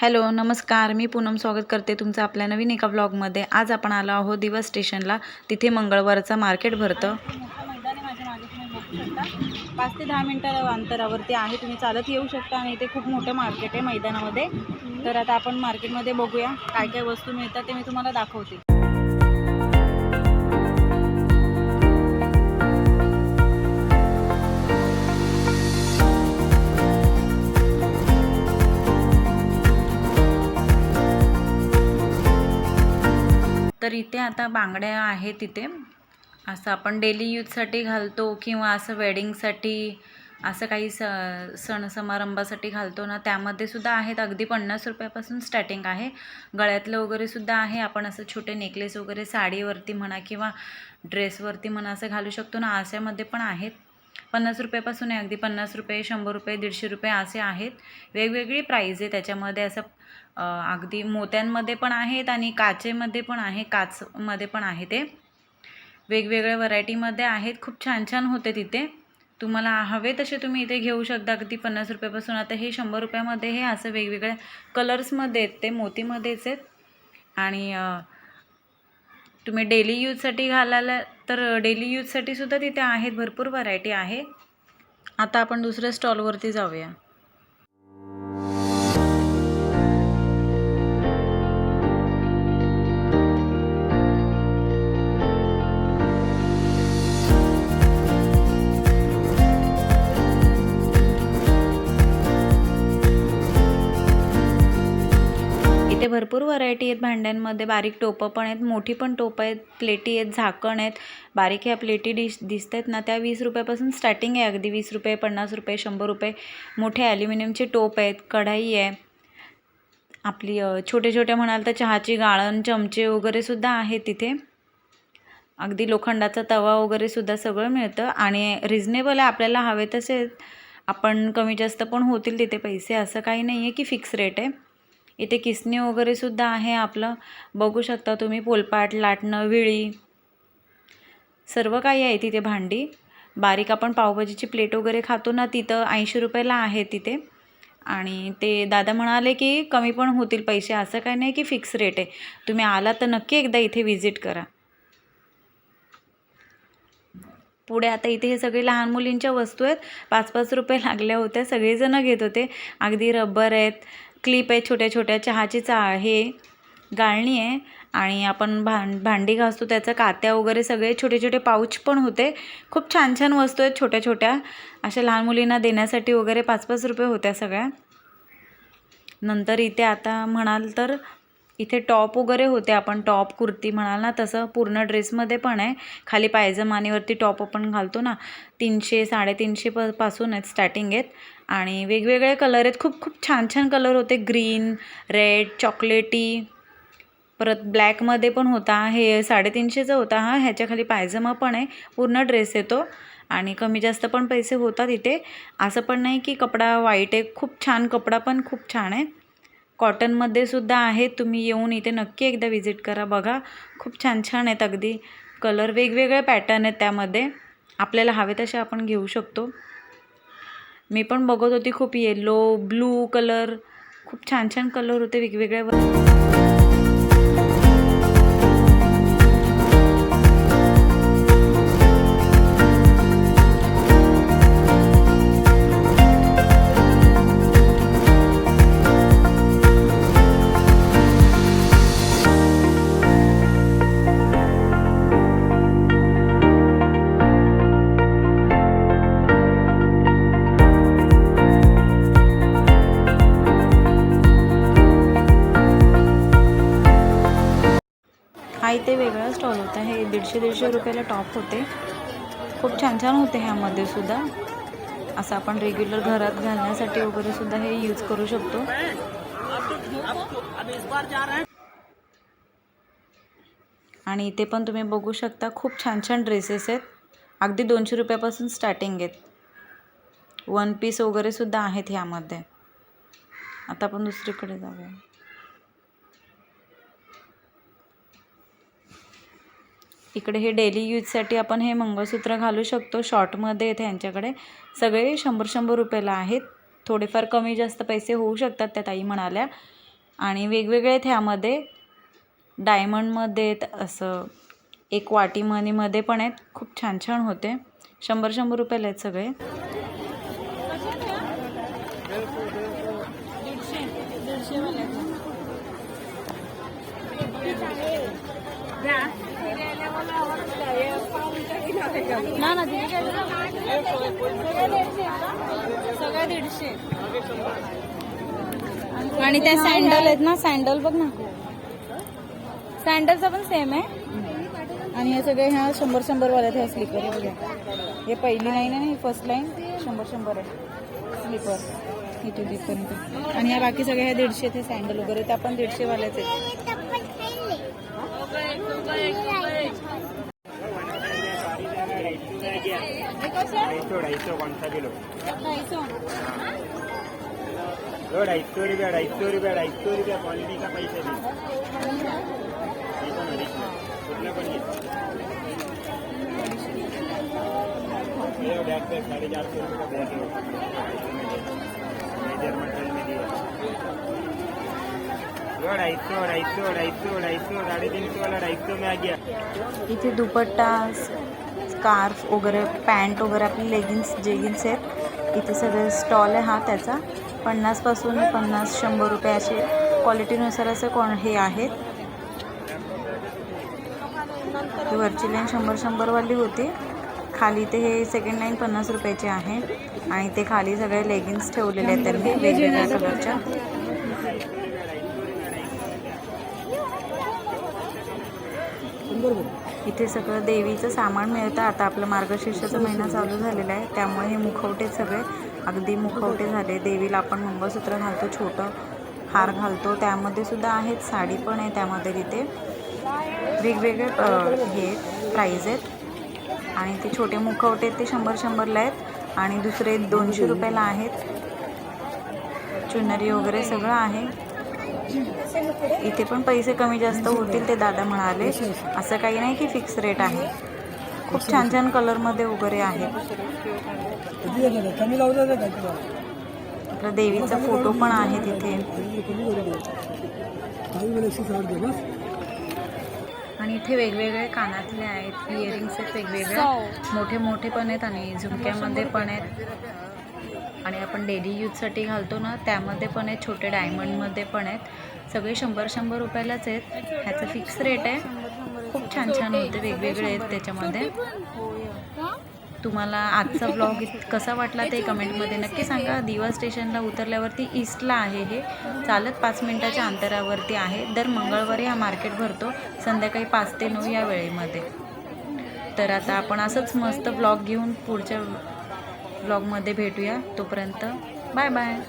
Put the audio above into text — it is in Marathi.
हॅलो नमस्कार. मी पूनम स्वागत करते तुमचं आपल्या नवीन एका ब्लॉगमध्ये आज आपण आलो आहोत दिवस स्टेशनला. तिथे मंगळवारचं मार्केट भरतं. मैदान आहे माझ्या पाच ते दहा मिनटं अंतरावरती आहे. तुम्ही चालत येऊ शकता आणि इथे खूप मोठं मार्केट आहे मैदानामध्ये. तर आता आपण मार्केटमध्ये बघूया. काय काय वस्तू मिळतात ते मी तुम्हाला दाखवते. तर इथे आता बांगड्या आहेत तिथे. असं आपण डेली यूजसाठी घालतो किंवा असं वेडिंगसाठी असं काही स सण समारंभासाठी घालतो ना त्यामध्ये सुद्धा आहेत. अगदी पन्नास रुपयापासून स्टार्टिंग आहे. गळ्यातलं वगैरे सुद्धा आहे. आपण असं छोटे नेकलेस वगैरे साडीवरती म्हणा किंवा ड्रेसवरती म्हणा असं घालू शकतो ना अशामध्ये पण आहेत. पन्नास रुपयापासून आहे अगदी पन्नास रुपये शंभर रुपये दीडशे रुपये असे आहेत. वेगवेगळी प्राईज आहे. त्याच्यामध्ये असं अगदी मोत्यांमध्ये पण आहेत आणि काचेमध्ये पण आहे. काचमध्ये पण आहे ते. वेगवेगळ्या व्हरायटीमध्ये आहेत. खूप छान छान होते तिथे. तुम्हाला हवे तसे तुम्ही इथे घेऊ शकता. अगदी पन्नास रुपयापासून. आता हे शंभर रुपयामध्ये हे असं वेगवेगळ्या कलर्समध्ये आहेत. ते मोतीमध्येच आहेत. आणि तुम्ही डेली यूजसाठी घालायला तर डेली यूजसाठी सुद्धा तिथे आहेत भरपूर व्हरायटी आहे. आता आपण दुसऱ्या स्टॉलवरती जाऊया. इथे भरपूर व्हरायटी आहेत भांड्यांमध्ये. बारीक टोपं पण आहेत मोठी पण टोपं आहेत प्लेटी आहेत झाकण आहेत. बारीक ह्या प्लेटी डिश दिसत आहेत ना त्या वीस रुपयापासून स्टार्टिंग आहे अगदी वीस रुपये पन्नास रुपये शंभर रुपये. मोठे ॲल्युमिनियमचे टोप आहेत कढाई आहे. आपली छोटे छोटे म्हणाल तर चहाची गाळण चमचे वगैरेसुद्धा आहेत तिथे. अगदी लोखंडाचा तवा वगैरेसुद्धा सगळं मिळतं आणि रिजनेबल आहे आपल्याला हवे तसे. आपण कमी जास्त पण होतील तिथे पैसे असं काही नाही आहे की फिक्स रेट आहे. इथे किसणी वगैरे सुद्धा आहे आपलं. बघू शकता तुम्ही पोलपाट लाटणं विळी. सर्व काही आहे तिथे भांडी. बारीक आपण पावभाजीची प्लेट वगैरे खातो ना तिथं ऐंशी रुपयाला आहे तिथे. आणि ते दादा म्हणाले की कमी पण होतील पैसे. असं काही नाही की फिक्स रेट आहे. तुम्ही आला तर नक्की एकदा इथे व्हिजिट करा. पुढे आता इथे हे सगळे लहान मुलींच्या वस्तू आहेत. पाच पाच रुपये लागल्या होत्या. सगळेजणं घेत होते. अगदी रबर आहेत. क्लिप आहे छोट्या छोट्या चहाची चा हे गाळणी आहे आणि आपण भां भांडी घासतो त्याचं कात्या वगैरे सगळे छोटे छोटे पाऊच पण होते. खूप छान छान वस्तू आहेत छोट्या छोट्या अशा लहान मुलींना देण्यासाठी वगैरे पाच पाच रुपये होत्या सगळ्या. नंतर इथे आता म्हणाल तर इथे टॉप वगैरे होते आपण टॉप कुर्ती म्हणाल ना तसं पूर्ण ड्रेसमध्ये पण आहे. खाली पायजमानीवरती टॉप आपण घालतो ना तीनशे साडेतीनशे प पासून आहेत स्टार्टिंग आहेत. आणि वेगवेगळे कलर आहेत. खूप खूप छान छान कलर होते. ग्रीन रेड चॉकलेटी. परत ब्लॅकमध्ये पण होता. हे साडेतीनशेचा होता हा. ह्याच्याखाली पायजमा पण आहे. पूर्ण ड्रेस येतो आणि कमी जास्त पण पैसे होतात इथे. असं पण नाही की कपडा वाईट आहे. खूप छान कपडा पण खूप छान आहे. कॉटनमध्ये सुद्धा आहे. तुम्ही येऊन इथे नक्की एकदा व्हिजिट करा. बघा. खूप छान छान आहेत अगदी. कलर वेगवेगळे पॅटर्न आहेत त्यामध्ये. आपल्याला हवे तसे आपण घेऊ शकतो. मी पण बघत होती खूप येलो ब्लू कलर खूप छान छान कलर होते वेगवेगळ्या इथे वेगळा स्टॉल होता. हे दीडशे दीडशे रुपयाला टॉप होते. खूप छान छान होते ह्यामध्ये सुद्धा. असं आपण रेग्युलर घरात घालण्यासाठी वगैरे सुद्धा हे यूज करू शकतो. आणि इथे पण तुम्ही बघू शकता खूप छान छान ड्रेसेस आहेत. अगदी दोनशे रुपयापासून स्टार्टिंग आहेत. वन पीस वगैरे सुद्धा आहेत ह्यामध्ये. आता आपण दुसरीकडे जाऊया. इकडे हे डेली यूजसाठी आपण हे मंगळसूत्र घालू शकतो. शॉर्टमध्ये येते यांच्याकडे सगळे शंभर शंभर रुपयाला आहेत. थोडेफार कमी जास्त पैसे होऊ शकतात त्या ताई म्हणाल्या. आणि वेगवेगळे आहेत ह्यामध्ये. डायमंडमध्ये आहेत असं एक वाटी मनीमध्ये पण आहेत. खूप छान छान होते. शंभर शंभर रुपयाला आहेत सगळे. ना ना सगळ्या दीडशे आणि त्या सँडल आहेत ना सँडल बघ ना. सँडलचा पण सेम आहे. आणि हे सगळे ह्या शंभर शंभर वाल्यात ह्या स्लीपर हे बघा. हे पहिली लाईन आहे ना ही फर्स्ट लाईन शंभर शंभर आहे. स्लीपर इथे तिथपर्यंत आणि ह्या बाकी सगळ्या ह्या दीडशे ते सँडल वगैरे त्या पण दीडशे वाल्याच आहेत. ढाई सौ ढाई सौ कौन सा किलो लो ढाई सौ रुपया ढाई सौ रुपया ढाई सौ रुपया क्वालिटी का दी पण original. पे साढ़े चार सौ रुपये का बैग है मेजर में दिया इथे दुपट्टा स्कार्फ वगैरे पॅन्ट वगैरे आपले लेगिन्स जेगिन्स आहेत. इथे सगळे स्टॉल आहे हा त्याचा. पन्नासपासून पन्नास शंभर रुपये असे क्वालिटीनुसार असं कोण हे आहेत. वरची लाईन शंभर शंभरवाली होती. खाली ते हे सेकंड लाईन पन्नास रुपयाचे आहे. आणि ते खाली सगळे लेगिन्स ठेवलेले आहेत त्यांनी वेगवेगळ्या कलरच्या इथे सगळं देवीचं सामान मिळतं. आता आपलं मार्गशीर्षाचा महिना चालू झालेला आहे. त्यामुळे हे मुखवटे सगळे अगदी मुखवटे झाले. देवीला आपण मंगळसूत्र घालतो छोटं हार घालतो. त्यामध्ये सुद्धा आहेत साडी पण आहे त्यामध्ये तिथे. वेगवेगळे हे प्राईज आहेत. आणि ते छोटे मुखवटे आहेत ते शंभर शंभरला आहेत. आणि दुसरे दोनशे रुपयाला आहेत. चुनरी वगैरे सगळं आहे. इथे पण पैसे कमी जास्त होतील ते दादा म्हणाले. असं काही नाही की फिक्स रेट आहे. खूप छान छान कलरमध्ये वगैरे आहे. आपला देवीचा फोटो पण आहे तिथे. आणि इथे वेगवेगळे कानातले आहेत इयरिंग्स आहेत वेगवेगळे मोठे मोठे पण आहेत आणि झुमक्यामध्ये पण आहेत. आणि आपण डेली यूजसाठी घालतो ना त्यामध्ये पण आहेत छोटे डायमंडमध्ये पण आहेत. सगळे शंभर शंभर रुपयालाच आहेत. ह्याचं फिक्स रेट आहे. खूप छान छान होते वेगवेगळे आहेत त्याच्यामध्ये. तुम्हाला आजचा ब्लॉग कसा वाटला ते कमेंटमध्ये नक्की सांगा. दिवा स्टेशनला उतरल्यावरती ईस्टला आहे हे. चालत पाच मिनटाच्या अंतरावरती आहे. दर मंगळवारी हा मार्केट भरतो. संध्याकाळी पाच ते नऊ या वेळेमध्ये. तर आता आपण असंच मस्त ब्लॉग घेऊन पुढच्या ब्लॉगमध्ये भेटूया तोपर्यंत. Bye bye.